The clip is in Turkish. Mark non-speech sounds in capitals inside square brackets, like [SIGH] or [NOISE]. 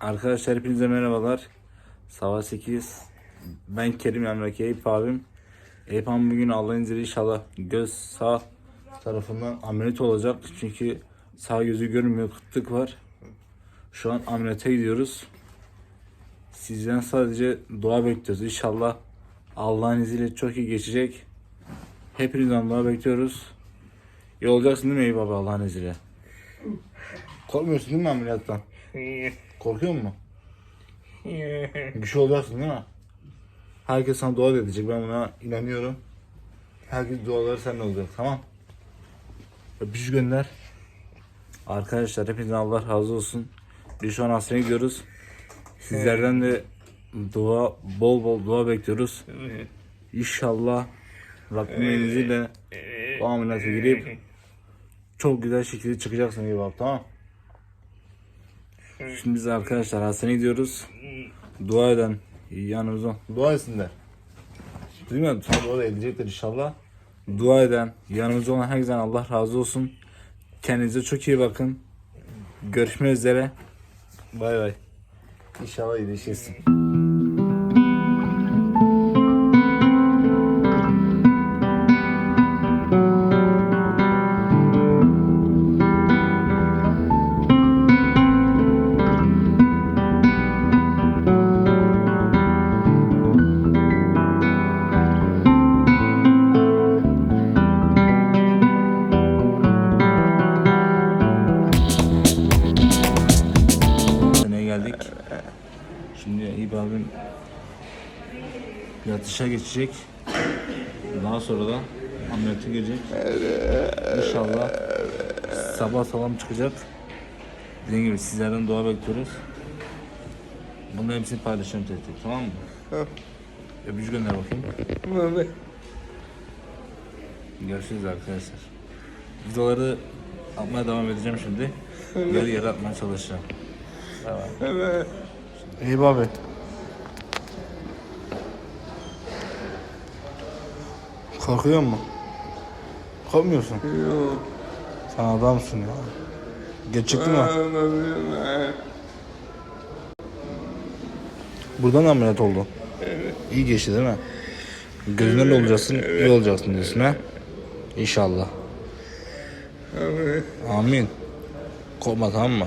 Arkadaşlar hepinize merhabalar. Sabah 8. Ben Kerim Emraki Eyüp abim. Eyüp abim bugün Allah'ın izniyle inşallah göz sağ tarafından ameliyat olacak. Çünkü sağ gözü görmüyor, kıtlık var. Şu an ameliyata gidiyoruz. Sizden sadece dua bekliyoruz. İnşallah Allah'ın izniyle çok iyi geçecek. Hepinizden dua bekliyoruz. İyi olacaksın değil mi Eyüp abi Allah'ın izniyle? Korkmuyorsun değil mi ameliyattan? [LAUGHS] Korkuyor musun? [LAUGHS] Bir şey olacaksın değil mi? Herkes sana dua edecek. Ben buna inanıyorum. Herkes duaları seninle olacak. Tamam. Öpücük gönder. Arkadaşlar hepinizden Allah razı olsun. Biz şu an hastaneye gidiyoruz. Sizlerden de dua, bol bol dua bekliyoruz. İnşallah Rabbimin izniyle bu ameliyata girip çok güzel şekilde çıkacaksın gibi tamam Şimdi biz arkadaşlar hastaneye gidiyoruz. Dua eden yanımızda. Dua etsinler. Mi? Sana dua da edecekler inşallah. Dua eden, yanımızda olan herkesten Allah razı olsun. Kendinize çok iyi bakın. Görüşmek üzere. Bay bay. İnşallah iyileşirsin. Şimdi İyi abim yatışa geçecek. Daha sonra da ameliyata girecek. İnşallah sabah sağlam çıkacak. Dediğim gibi sizlerden dua bekliyoruz. Bunların hepsini paylaşacağım tek tek tamam mı? Öpücük gönder bakayım. Görüşürüz arkadaşlar. Videoları atmaya devam edeceğim şimdi. Yarı yarı atmaya çalışacağım. Tamam. İyi abi. Korkuyor mu? Korkmuyorsun. Yok. Sen adamsın ya. Gerçekti mi? Buradan ameliyat oldu. İyi geçti değil mi? Gözünden de olacaksın, iyi olacaksın diyorsun ha? İnşallah. Amin. Korkma tamam mı?